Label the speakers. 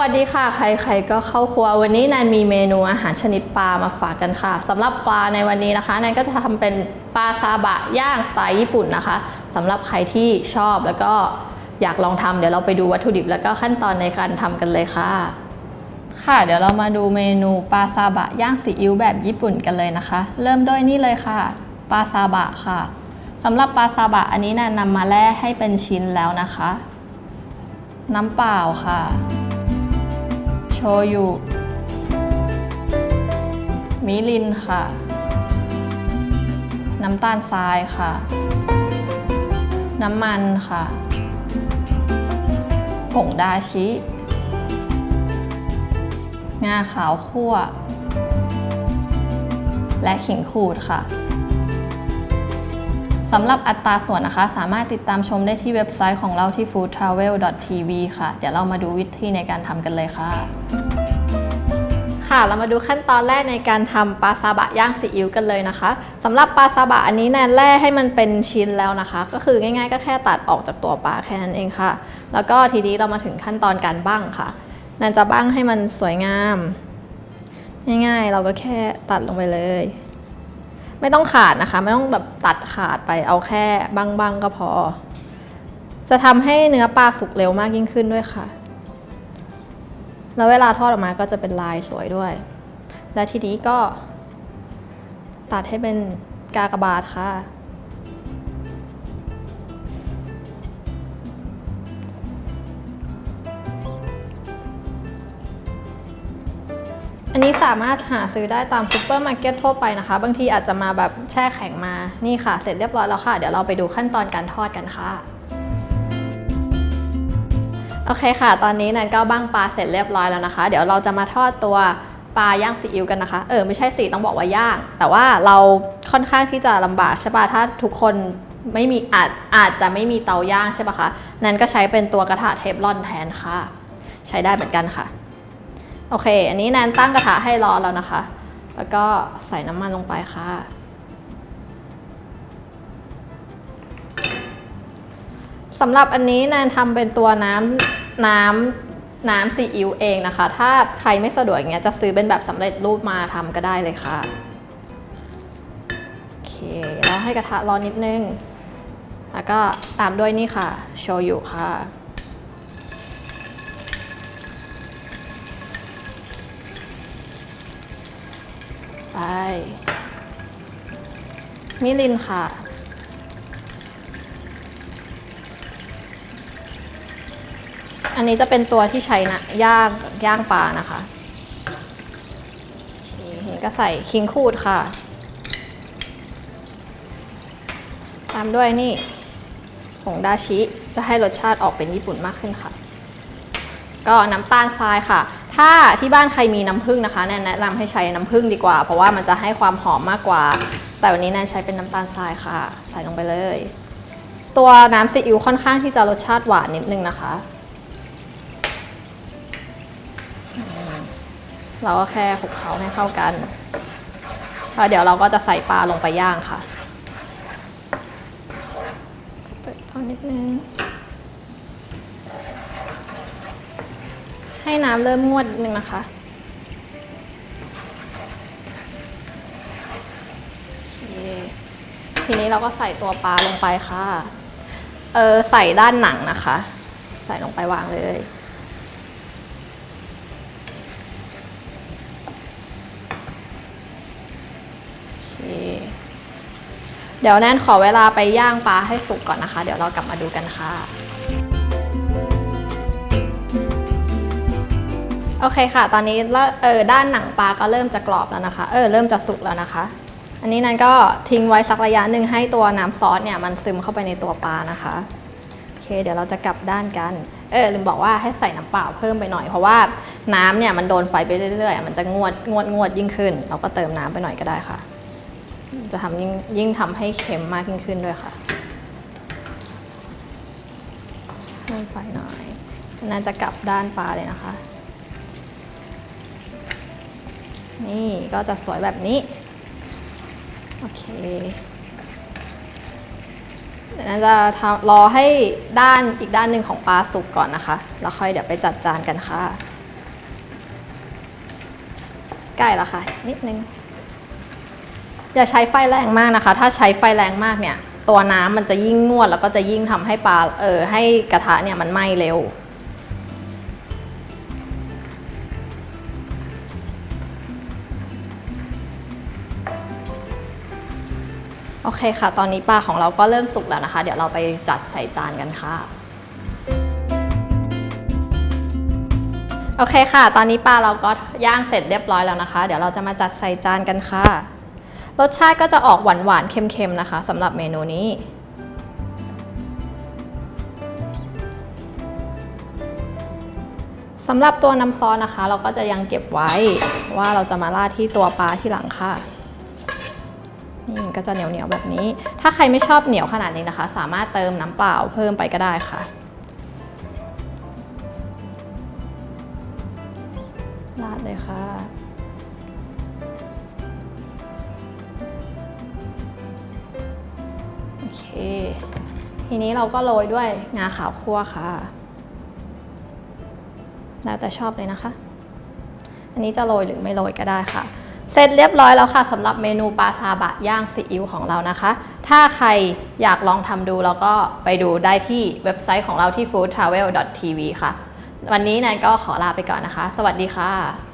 Speaker 1: วัสดีค่ะ ใครๆก็เข้าครัววันนี้แนนมีเมนูอาหารชนิดปลามาฝากกันค่ะสำหรับปลาในวันนี้นะคะแนนก็จะทำเป็นปลาซาบะย่างสไตล์ญี่ปุ่นนะคะสำหรับใครที่ชอบแล้วก็อยากลองทำเดี๋ยวเราไปดูวัตถุดิบแล้วก็ขั้นตอนในการทำกันเลยค่ะ ค่ะเดี๋ยวเรามาดูเมนูปลาซาบะย่างซีอิ๊วแบบญี่ปุ่นกันเลยนะคะ เริ่มด้วยนี่เลยค่ะปลาซาบะค่ะสำหรับปลาซาบะอันนี้แนนนำมาแล่ให้เป็นชิ้นแล้วนะคะ น้ำเปล่าค่ะ โชยุ มิรินค่ะ น้ำตาลทรายค่ะ น้ำมันค่ะ ผงดาชิ งาขาวคั่ว และขิงขูดค่ะำหรับอัตราส่วนนะคะ สามารถติดตามชมได้ที่เว็บไซต์ของเราที่ foodtravel.tv ค่ะ เดี๋ยวเรามาดูวิธีในการทำกันเลยค่ะ ค่ะ เรามาดูขั้นตอนแรกในการทำปลาซาบะย่างซีอิ๊วกันเลยนะคะสำหรับปลาซาบะอันนี้แนนแล่ให้มันเป็นชิ้นแล้วนะคะ ก็คือง่ายๆ ก็แค่ตัดออกจากตัวปลาแค่นั้นเองค่ะ แล้วก็ทีนี้เรามาถึงขั้นตอนการบั้งค่ะแนนจะบั้งให้มันสวยงาม ง่ายๆ เราก็แค่ตัดลงไปเลย ไม่ต้องขาดนะคะ ไม่ต้องแบบตัดขาดไปเอาแค่บางๆก็พอ จะทำให้เนื้อปลาสุกเร็วมากยิ่งขึ้นด้วยค่ะ แล้วเวลาทอดออกมาก็จะเป็นลายสวยด้วย และทีนี้ก็ ตัดให้เป็นกากบาทค่ะ อันนี้สามารถหาซื้อได้ตามซูเปอร์มาร์เก็ตทั่วไปนะคะ บางทีอาจจะมาแบบแช่แข็งมา นี่ค่ะ เสร็จเรียบร้อยแล้วค่ะ เดี๋ยวเราไปดูขั้นตอนการทอดกันค่ะ โอเคค่ะ ตอนนี้แนนก็บ้างปลาเสร็จเรียบร้อยแล้วนะคะ เดี๋ยวเราจะมาทอดตัวปลาย่างซีอิ๊วกันนะคะ เออไม่ใช่สิต้องบอกว่าย่าง แต่ว่าเราค่อนข้างที่จะลำบากใช่ปะถ้าทุกคนไม่มีอาจอาจจะไม่มีเตาย่างใช่ปะคะแนนก็ใช้เป็นตัวกระทะเทฟลอนแทนค่ะ ใช้ได้เหมือนกันค่ะ โอเค อันนี้แนนตั้งกระทะให้ร้อนแล้วนะคะ แล้วก็ใส่น้ำมันลงไปค่ะ สำหรับอันนี้แนนทำเป็นตัวน้ำน้ำน้ำซีอิ๊วเองนะคะ ถ้าใครไม่สะดวกอย่างเงี้ยจะซื้อเป็นแบบสำเร็จรูปมาทำก็ได้เลยค่ะ โอเค แล้วให้กระทะร้อนนิดนึง แล้วก็ตามด้วยนี่ค่ะ โชยุค่ะ ไป มิลินค่ะ อันนี้จะเป็นตัวที่ใช้นะย่างย่างปลานะคะนี่ก็ใส่คิงคูดค่ะ ตามด้วยนี่ผงดาชิ จะให้รสชาติออกเป็นญี่ปุ่นมากขึ้นค่ะ ก็น้ำตาลทรายค่ะ ถ้าที่บ้านใครมีน้ำผึ้งนะคะแนนแนะนำให้ใช้น้ำผึ้งดีกว่า เพราะว่ามันจะให้ความหอมมากกว่า แต่วันนี้แนนใช้เป็นน้ำตาลทรายค่ะ ใส่ลงไปเลย ตัวน้ำซีอิ๊วค่อนข้างที่จะรสชาติหวานนิดนึงนะคะ เราก็แค่คลุกเคล้าให้เข้ากันแล้วเดี๋ยวเราก็จะใส่ปลาลงไปย่างค่ะเปิดพอนิดนึง ให้น้ำเริ่มงวดนิดนึงนะคะ ทีนี้เราก็ใส่ตัวปลาลงไปค่ะ เออใส่ด้านหนังนะคะ ใส่ลงไปวางเลยเเดี๋ยวแนนขอเวลาไปย่างปลาให้สุกก่อนนะคะ เดี๋ยวเรากลับมาดูกันค่ะ โอเคค่ะ ตอนนี้เออด้านหนังปลาก็เริ่มจะกรอบแล้วนะคะ เออเริ่มจะสุกแล้วนะคะ อันนี้นันก็ทิ้งไว้สักระยะหนึ่งให้ตัวน้ำซอสเนี่ยมันซึมเข้าไปในตัวปลานะคะโอเค เดี๋ยวเราจะกลับด้านกัน เออลืมบอกว่าให้ใส่น้ำเปล่าเพิ่มไปหน่อยเพราะว่าน้ำเนี่ยมันโดนไฟไปเรื่อยๆมันจะงวดงวดงวดยิ่งขึ้น เราก็เติมน้ำไปหน่อยก็ได้ค่ะ จะทำยิ่งยิ่งทำให้เค็มมากยิ่งขึ้นด้วยค่ะเพิ่มไฟหน่อยน่าจะกลับด้านปลาเลยนะคะ นี่ก็จะสวยแบบนี้ โอเคเดี๋ราจะรอให้ด้านอีกด้านหนึ่งของปลาสุกก่อนนะคะ แล้วค่อยเดี๋ยวไปจัดจานกันค่ะ ใกล้แล้วค่ะ นิดนึง อย่าใช้ไฟแรงมากนะคะ ถ้าใช้ไฟแรงมากเนี่ย ตัวน้ำมันจะยิ่งงวด แล้วก็จะยิ่งทำให้ปลาเออให้กระทะเนี่ยมันไหม้เร็ว โอเคค่ะ ตอนนี้ปลาของเราก็เริ่มสุกแล้วนะคะ เดี๋ยวเราไปจัดใส่จานกันค่ะ โอเคค่ะ ตอนนี้ปลาเราก็ย่างเสร็จเรียบร้อยแล้วนะคะ เดี๋ยวเราจะมาจัดใส่จานกันค่ะ รสชาติก็จะออกหวานๆเค็มๆนะคะสำหรับเมนูนี้สำหรับตัวน้ำซอสนะคะ เราก็จะยังเก็บไว้ว่าเราจะมาราดที่ตัวปลาที่หลังค่ะ นี่มันก็จะเหนียวๆแบบนี้ ถ้าใครไม่ชอบเหนียวขนาดนี้นะคะ สามารถเติมน้ำเปล่าเพิ่มไปก็ได้ค่ะ ราดเลยค่ะ โอเค ทีนี้เราก็โรยด้วยงาขาวคั่วค่ะ แล้วแต่ชอบเลยนะคะ อันนี้จะโรยหรือไม่โรยก็ได้ค่ะ เสร็จเรียบร้อยแล้วค่ะสำหรับเมนูปลาซาบะย่างซีอิ๊วของเรานะคะ ถ้าใครอยากลองทำดูแล้วก็ไปดูได้ที่เว็บไซต์ของเราที่ foodtravel.tv ค่ะ วันนี้แนนก็ขอลาไปก่อนนะคะ สวัสดีค่ะ